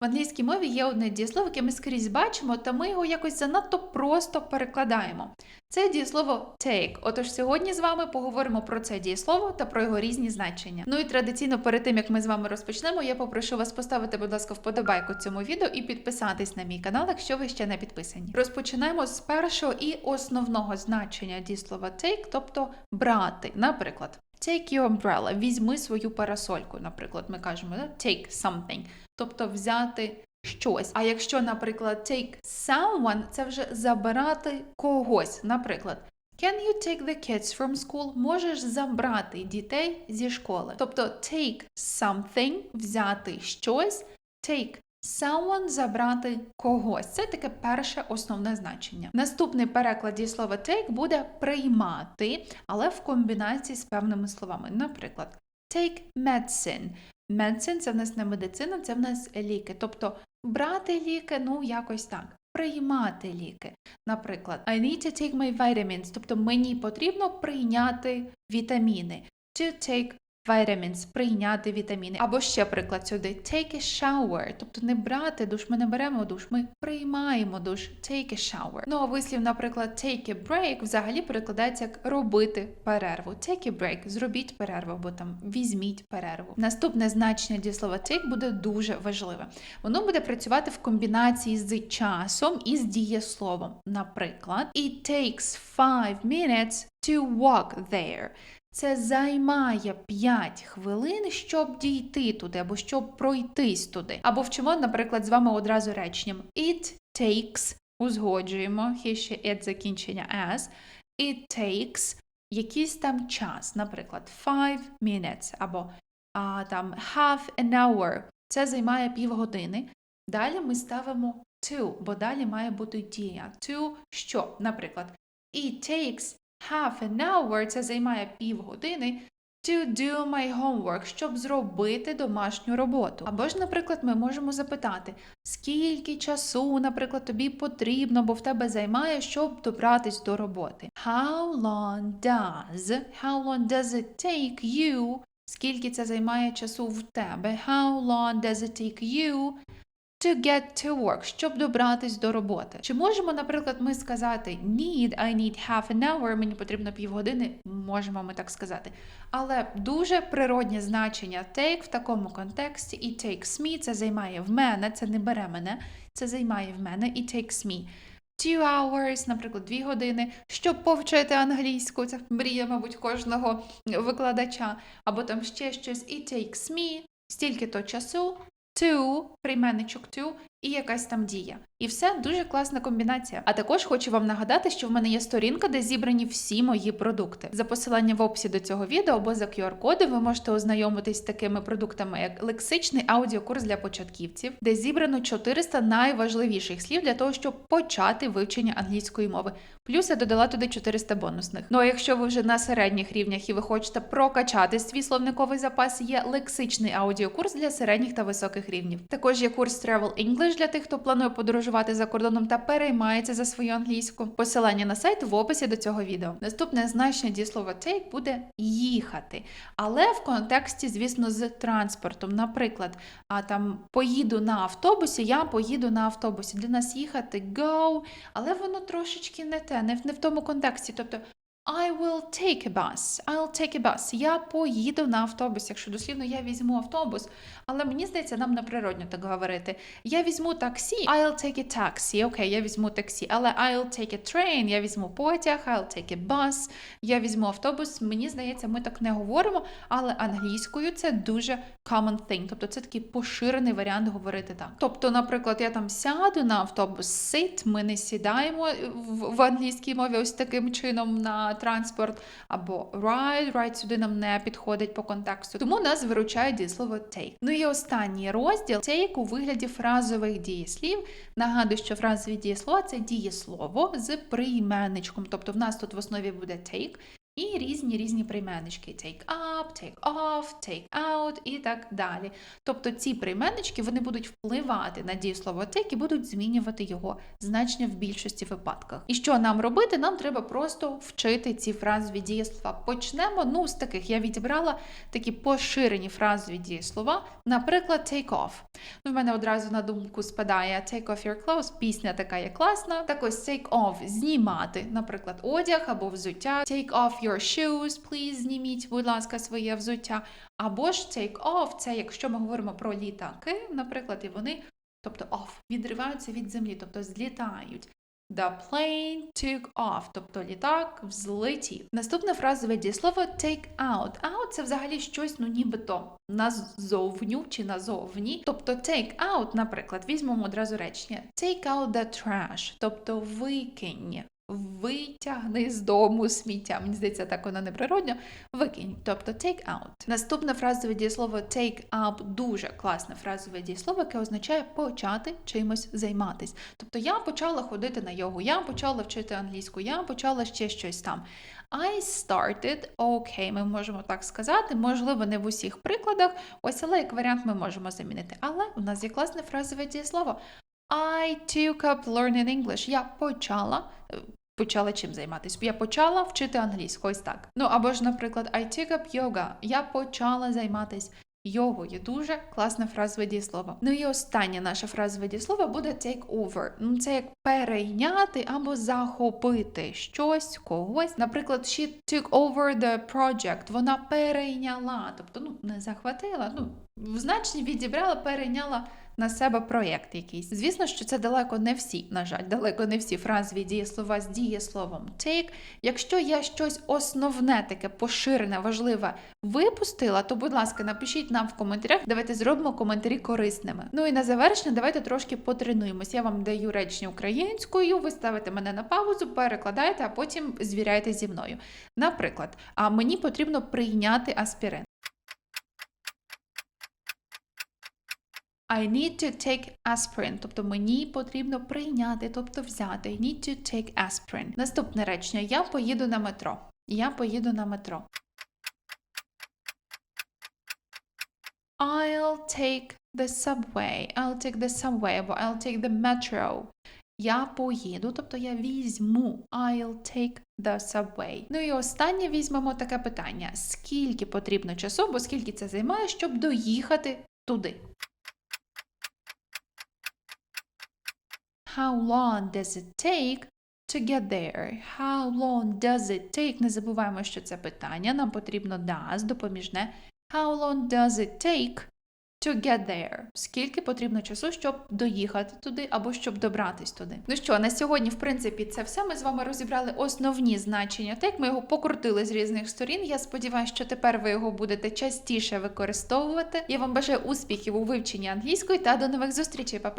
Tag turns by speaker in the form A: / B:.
A: В англійській мові є одне дієслово, яке ми скрізь бачимо, та ми його якось занадто просто перекладаємо. Це дієслово take. Отож, сьогодні з вами поговоримо про це дієслово та про його різні значення. Ну і традиційно перед тим як ми з вами розпочнемо, я попрошу вас поставити, будь ласка, вподобайку цьому відео і підписатись на мій канал, якщо ви ще не підписані. Розпочинаємо з першого і основного значення дієслова take, тобто брати. Наприклад, take your umbrella, візьми свою парасольку. Наприклад, ми кажемо take something, тобто взяти щось. А якщо, наприклад, take someone, це вже забирати когось. Наприклад, Can you take the kids from school? Можеш забрати дітей зі школи. Тобто take something, взяти щось, take someone, забрати когось. Це таке перше основне значення. Наступний переклад дієслова take буде приймати, але в комбінації з певними словами. Наприклад, take medicine. Medicine – це в нас не медицина, це в нас ліки. Тобто брати ліки, ну якось так. Приймати ліки. Наприклад, I need to take my vitamins, тобто мені потрібно прийняти вітаміни. To take vitamins, прийняти вітаміни. Або ще приклад сюди take a shower, тобто не брати душ, ми не беремо душ, ми приймаємо душ, take a shower. Ну а вислів, наприклад, take a break взагалі перекладається як робити перерву. Take a break, зробіть перерву, або там візьміть перерву. Наступне значення дієслова take буде дуже важливе. Воно буде працювати в комбінації з часом і з дієсловом. Наприклад, it takes five minutes to walk there. Це займає 5 хвилин, щоб дійти туди, або щоб пройтись туди. Або вчимо, наприклад, з вами одразу реченням. It takes, узгоджуємо, є ще it закінчення as. It takes якийсь там час, наприклад, 5 minutes, або а, там half an hour. Це займає півгодини. Далі ми ставимо to, бо далі має бути дія. To що? Наприклад, it takes half an hour це займає півгодини. To do my homework, щоб зробити домашню роботу. Або ж, наприклад, ми можемо запитати, скільки часу, наприклад, тобі потрібно, бо в тебе займає, щоб добратись до роботи. How long does, how long does it take you, скільки це займає часу в тебе? How long does it take you to get to work, щоб добратись до роботи. Чи можемо, наприклад, ми сказати need, I need half an hour, мені потрібно півгодини, можемо ми так сказати. Але дуже природнє значення take в такому контексті і takes me, це займає в мене, це не бере мене, це займає в мене і takes me. Two hours, наприклад, дві години, щоб повчити англійську, це мрія, мабуть, кожного викладача, або там ще щось, і takes me, стільки-то часу, to, прийменничок to, і якась там дія. І все дуже класна комбінація. А також хочу вам нагадати, що в мене є сторінка, де зібрані всі мої продукти. За посиланням в описі до цього відео або за QR-коди ви можете ознайомитись з такими продуктами, як лексичний аудіокурс для початківців, де зібрано 400 найважливіших слів для того, щоб почати вивчення англійської мови. Плюс я додала туди 400 бонусних. Ну а якщо ви вже на середніх рівнях і ви хочете прокачати свій словниковий запас, є лексичний аудіокурс для середніх та високих рівнів. Також є курс Travel English для тих, хто планує подорожувати за кордоном та переймається за свою англійську. Посилання на сайт в описі до цього відео. Наступне значення дієслова take буде їхати, але в контексті, звісно, з транспортом. Наприклад, а там поїду на автобусі, я поїду на автобусі. Для нас їхати go, але воно трошечки не те, не в тому контексті. Тобто I will take a bus. I'll take a bus. Я поїду на автобус. Якщо дослівно я візьму автобус, але мені здається, нам неприродно так говорити. Я візьму таксі. I'll take a taxi. Окей, я візьму таксі. Але I'll take a train. Я візьму потяг. I'll take a bus. Я візьму автобус. Мені здається, ми так не говоримо, але англійською це дуже common thing. Тобто це такий поширений варіант говорити так. Тобто, наприклад, я там сяду на автобус, sit, ми не сідаємо в англійській мові ось таким чином на транспорт, або ride, ride сюди нам не підходить по контексту. Тому нас виручає дієслово take. Ну і останній розділ take у вигляді фразових дієслів. Нагадую, що фразові дієслова це дієслово з прийменничком. Тобто в нас тут в основі буде take. І різні різні прийменнички take up, take off, take out і так далі. Тобто ці прийменнички вони будуть впливати на дієслово take і будуть змінювати його значення в більшості випадках. І що нам робити? Нам треба просто вчити ці фразові дієслова. Почнемо ну з таких. Я відібрала такі поширені фразові дієслова. Наприклад, take off. Ну, в мене одразу на думку спадає take off your clothes, пісня така є класна. Так ось take off знімати, наприклад, одяг або взуття. Take off your shoes, please, зніміть, будь ласка, своє взуття. Або ж take off, це якщо ми говоримо про літаки, наприклад, і вони, тобто off, відриваються від землі, тобто злітають. The plane took off, тобто літак взлетів. Наступне фразове дієслово take out. Out це взагалі щось, ну нібито назовню чи назовні. Тобто take out, наприклад, візьмемо одразу речення. Take out the trash, тобто викинь. Витягни з дому сміття. Мені здається, так воно неприродно. Викинь, тобто take out. Наступне фразове дієслово take up дуже класне фразове дієслово, яке означає почати чимось займатись. Тобто я почала ходити на йогу, я почала вчити англійську, я почала ще щось там. I started, окей, ми можемо так сказати, можливо, не в усіх прикладах, ось але як варіант ми можемо замінити. Але у нас є класне фразове дієслово. I took up learning English. Я почала. Почала чим займатися? Я почала вчити англійську, ось так. Ну або ж, наприклад, I took up yoga. Я почала займатися йогою. Дуже класне фразове дієслово. Ну і останнє наше фразове дієслово буде take over. Ну це як перейняти або захопити щось, когось. Наприклад, she took over the project. Вона перейняла, тобто ну не захватила, ну в значенні відібрала, перейняла на себе проєкт якийсь. Звісно, що це далеко не всі, на жаль, далеко не всі фразові дієслова з дієсловом take. Якщо я щось основне, таке поширене, важливе випустила, то, будь ласка, напишіть нам в коментарях. Давайте зробимо коментарі корисними. Ну і на завершення давайте трошки потренуємось. Я вам даю речення українською, ви ставите мене на паузу, перекладаєте, а потім звіряєте зі мною. Наприклад, а мені потрібно прийняти аспірин. I need to take aspirin, тобто мені потрібно прийняти, тобто взяти. I need to take aspirin. Наступне речення. Я поїду на метро. Я поїду на метро. I'll take the subway. I'll take the subway або I'll take the metro. Я поїду, тобто я візьму. I'll take the subway. Ну і останнє візьмемо таке питання: скільки потрібно часу, бо скільки це займає, щоб доїхати туди? How long does it take to get there? How long does it take? Не забуваємо, що це питання. Нам потрібно does, допоміжне. How long does it take to get there? Скільки потрібно часу, щоб доїхати туди або щоб добратись туди? Ну що, на сьогодні, в принципі, це все. Ми з вами розібрали основні значення. Так, ми його покрутили з різних сторін. Я сподіваюся, що тепер ви його будете частіше використовувати. Я вам бажаю успіхів у вивченні англійської та до нових зустрічей, Па-па!